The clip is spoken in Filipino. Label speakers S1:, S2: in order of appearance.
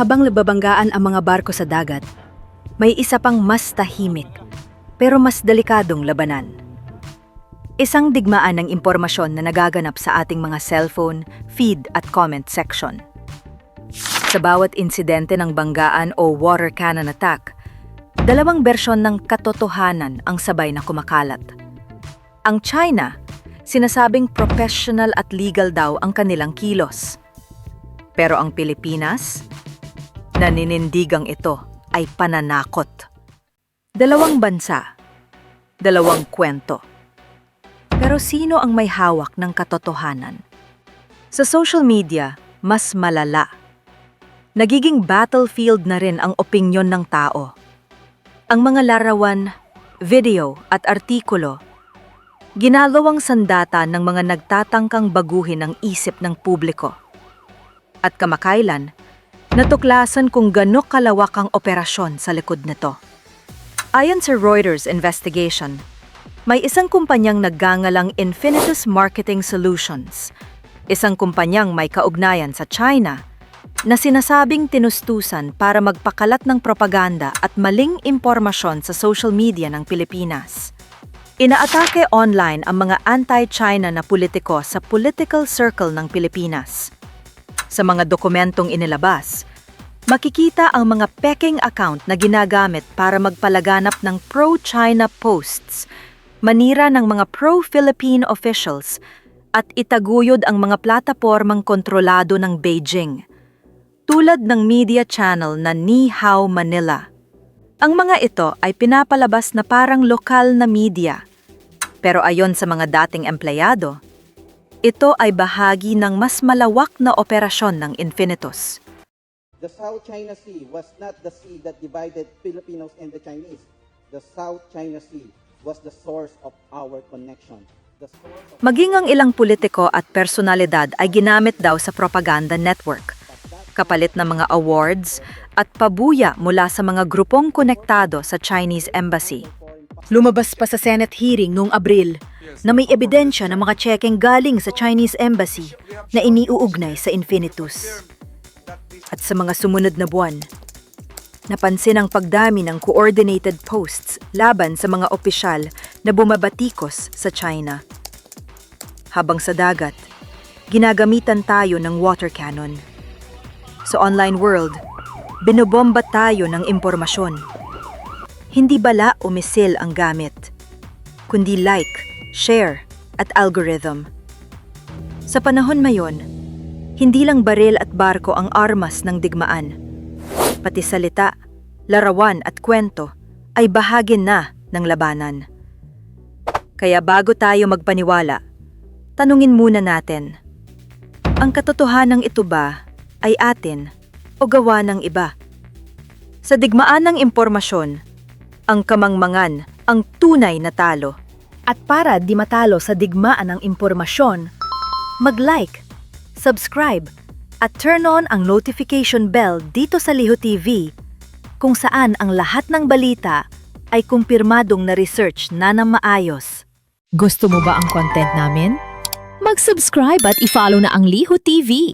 S1: Habang nababanggaan ang mga barko sa dagat, may isa pang mas tahimik pero mas delikadong labanan. Isang digmaan ng impormasyon na nagaganap sa ating mga cellphone, feed at comment section. Sa bawat insidente ng banggaan o water cannon attack, dalawang bersyon ng katotohanan ang sabay na kumakalat. Ang China, sinasabing professional at legal daw ang kanilang kilos. Pero ang Pilipinas, naninindigang ito ay pananakot. Dalawang bansa, dalawang kwento. Pero sino ang may hawak ng katotohanan? Sa social media, mas malala. Nagiging battlefield na rin ang opinyon ng tao. Ang mga larawan, video at artikulo, ginagawang sandata ng mga nagtatangkang baguhin ang isip ng publiko. At kamakailan, natuklasan kung gano'ng kalawak ang operasyon sa likod nito. Ayon sa Reuters investigation, may isang kumpanyang naggangalang Infinitus Marketing Solutions, isang kumpanyang may kaugnayan sa China, na sinasabing tinustusan para magpakalat ng propaganda at maling impormasyon sa social media ng Pilipinas. Inaatake online ang mga anti-China na politiko sa political circle ng Pilipinas. Sa mga dokumentong inilabas, makikita ang mga peking account na ginagamit para magpalaganap ng pro-China posts, manira ng mga pro-Philippine officials, at itaguyod ang mga platapormang kontrolado ng Beijing, tulad ng media channel na Ni Hao Manila. Ang mga ito ay pinapalabas na parang lokal na media, pero ayon sa mga dating empleyado, ito ay bahagi ng mas malawak na operasyon ng Infinitus.
S2: The South China Sea was not the sea that divided Filipinos and the Chinese. The South China Sea was the source of our connection. Of
S1: Maging ang ilang politiko at personalidad ay ginamit daw sa propaganda network, kapalit ng mga awards at pabuya mula sa mga grupong konektado sa Chinese Embassy. Lumabas pa sa Senate hearing noong Abril na may ebidensya ng mga chekeng galing sa Chinese Embassy na iniuugnay sa Infinitus. At sa mga sumunod na buwan, napansin ang pagdami ng coordinated posts laban sa mga opisyal na bumabatikos sa China. Habang sa dagat, ginagamitan tayo ng water cannon. Sa online world, binobomba tayo ng impormasyon. Hindi bala o misil ang gamit, kundi like, share, at algorithm. Sa panahon mayon, hindi lang baril at barko ang armas ng digmaan. Pati salita, larawan at kwento ay bahagi na ng labanan. Kaya bago tayo magpaniwala, tanungin muna natin, ang katotohanang ito ba ay atin o gawa ng iba? Sa digmaan ng impormasyon, ang kamangmangan ang tunay na talo. At para di matalo sa digmaan ng impormasyon, mag-like, subscribe, at turn on ang notification bell dito sa Liho TV kung saan ang lahat ng balita ay kumpirmadong na research na ng maayos.
S3: Gusto mo ba ang content namin? Mag-subscribe at i-follow na ang Liho TV.